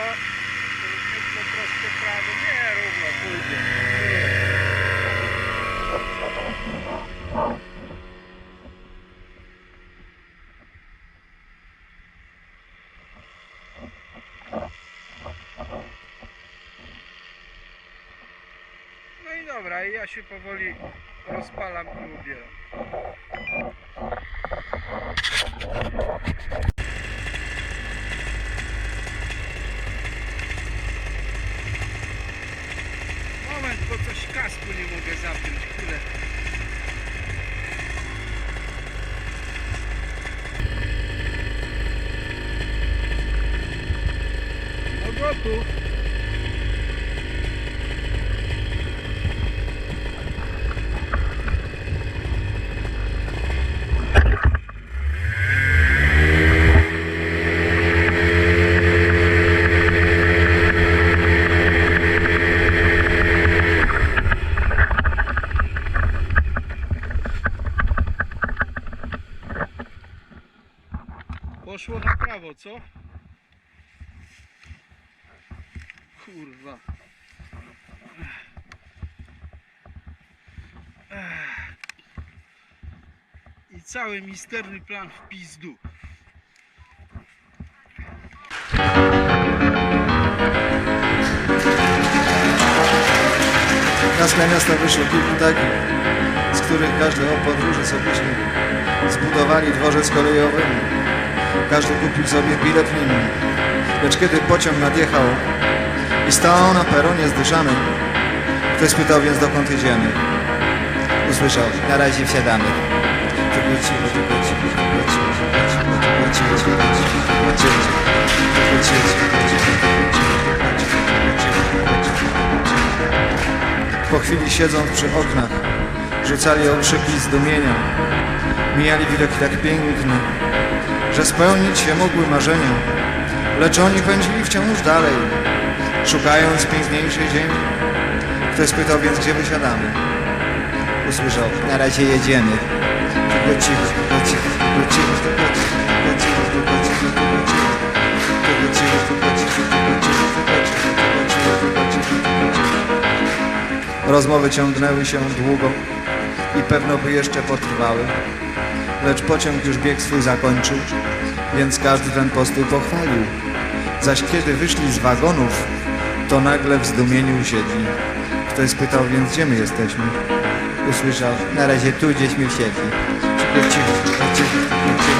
równiutko, równiutko troszkę prawo, nie równo pójdzie. No i dobra, ja się powoli rozpalam i ubieram. Bo coś kasku nie mogę zapiąć, chwilę. No gotów. Poszło na prawo, co? Kurwa. I cały misterny plan w pizdu. Na sklep miasta wyszło kilku takich, z których każdy o podróży sobie. Zbudowali dworzec kolejowy, każdy kupił sobie bilet w nim. Lecz kiedy pociąg nadjechał i stał na peronie zdyszany, ktoś pytał więc dokąd jedziemy. Usłyszał, na razie wsiadamy. Po chwili siedząc przy oknach, rzucali okrzyki zdumienia, mijali widoki tak piękne, że spełnić się mogły marzenia. Lecz oni pędzili wciąż dalej, szukając piękniejszej ziemi. Ktoś spytał więc, gdzie wysiadamy. Usłyszał, na razie jedziemy. Tylko cicho, tylko cicho, tylko cicho, tylko cicho, tylko cicho, tylko cicho, tylko cicho. Tylko cicho, tylko cicho, tylko cicho, tylko cicho, tylko cicho, tylko cicho, tylko cicho. Rozmowy ciągnęły się długo i pewno by jeszcze potrwały. Lecz pociąg już bieg swój zakończył, więc każdy ten postój pochwalił. Zaś kiedy wyszli z wagonów, to nagle w zdumieniu usiedli. Ktoś spytał więc, gdzie my jesteśmy? Usłyszał, na razie tu gdzieśmy wsiedli. Tylko cicho, tylko cicho,